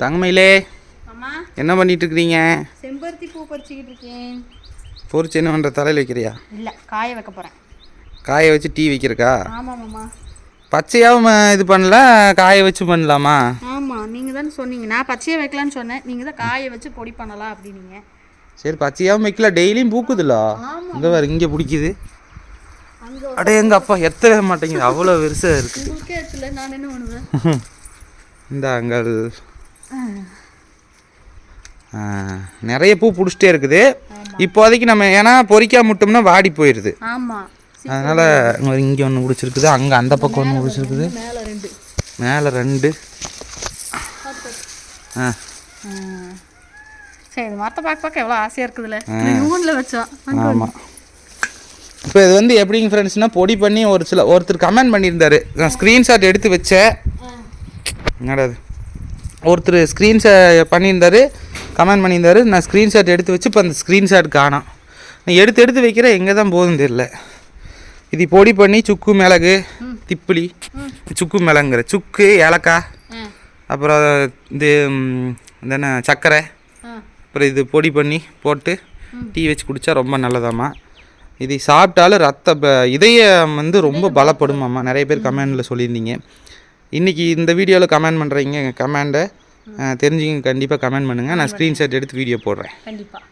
தங்கமயிலே என்ன பண்ணிட்டு இருக்கிறீங்க செம்பருத்தி பூ பறிச்சுக்கிட்டு இருக்கேன். பொரிச்சு என்ன பண்ணுற தலையில் வைக்கிறியா? இல்லை காய வைக்க போகிறேன் காய வச்சு டீ வைக்கிறக்கா? ஆமாம்மாம்மா பச்சையாகவும் இது பண்ணல காய வச்சு பண்ணலாமா? ஆமாம் நீங்கள் தானே சொன்னீங்க. நான் பச்சையாக வைக்கலான்னு சொன்னேன். நீங்கள் தான் காய வச்சு பொடி பண்ணலாம் அப்படின்னீங்க. சரி பச்சையாகவும் வைக்கல டெய்லியும் பூக்குதுல்ல இங்கே வேறு இங்கே பிடிக்குது. அங்கே அடே எங்கள் அப்பா எத்தவே மாட்டேங்குது. அவ்வளோ பெருசாக இருக்குது இந்த அங்கள் நிறைய பூ பிடிச்சிட்டே இருக்குது. இப்போதைக்கு நம்ம ஏன்னா பொறிக்காம விட்டோம்னா வாடி போயிடுது அதனால் இங்கே ஒன்று பிடிச்சிருக்குது அங்கே அந்த பக்கம் ஒன்று பிடிச்சிருக்குது. மேலே ரெண்டு. மேலே ரெண்டு. ஆ. சரி இந்த மரத்தை பார்க்க பார்க்க எவ்வளோ ஆசையாக இருக்குதுல்ல. ஊனில் வச்சோம். ஆமாம் இப்போ இது வந்து எப்படிங்க ஃப்ரெண்ட்ஸ்னால் பொடி பண்ணி ஒரு சில ஒருத்தர் கமெண்ட் பண்ணியிருந்தாரு. நான் ஸ்க்ரீன்ஷாட் எடுத்து வச்சேன். என்னடா இது? ஒருத்தர் ஸ்க்ரீன்ஷாட் பண்ணியிருந்தாரு கமெண்ட் பண்ணியிருந்தாரு. நான் ஸ்க்ரீன்ஷாட் எடுத்து வச்சு இப்போ அந்த ஸ்க்ரீன்ஷாட் காணோம் நான் எடுத்து எடுத்து வைக்கிறேன் எங்கே தான் போகுதுன்னு தெரியல. இது பொடி பண்ணி சுக்கு மிளகு திப்பிலி சுக்கு மிளகுங்கிற. சுக்கு ஏலக்காய் அப்புறம் இது என்ன சர்க்கரை அப்புறம் இது பொடி பண்ணி போட்டு டீ வச்சு குடித்தா ரொம்ப நல்லதாம்மா. இது சாப்பிட்டாலும் ரத்த இதயம் வந்து ரொம்ப பலப்படுமாம்மா. நிறைய பேர் கமெண்டில் சொல்லியிருந்தீங்க. இன்றைக்கி இந்த வீடியோவில் கமெண்ட் பண்ணுறீங்க கமெண்டை தெரிஞ்சுங்க கண்டிப்பாக கமெண்ட் பண்ணுங்கள் நான் ஸ்க்ரீன்ஷாட் எடுத்து வீடியோ போடுறேன். கண்டிப்பாக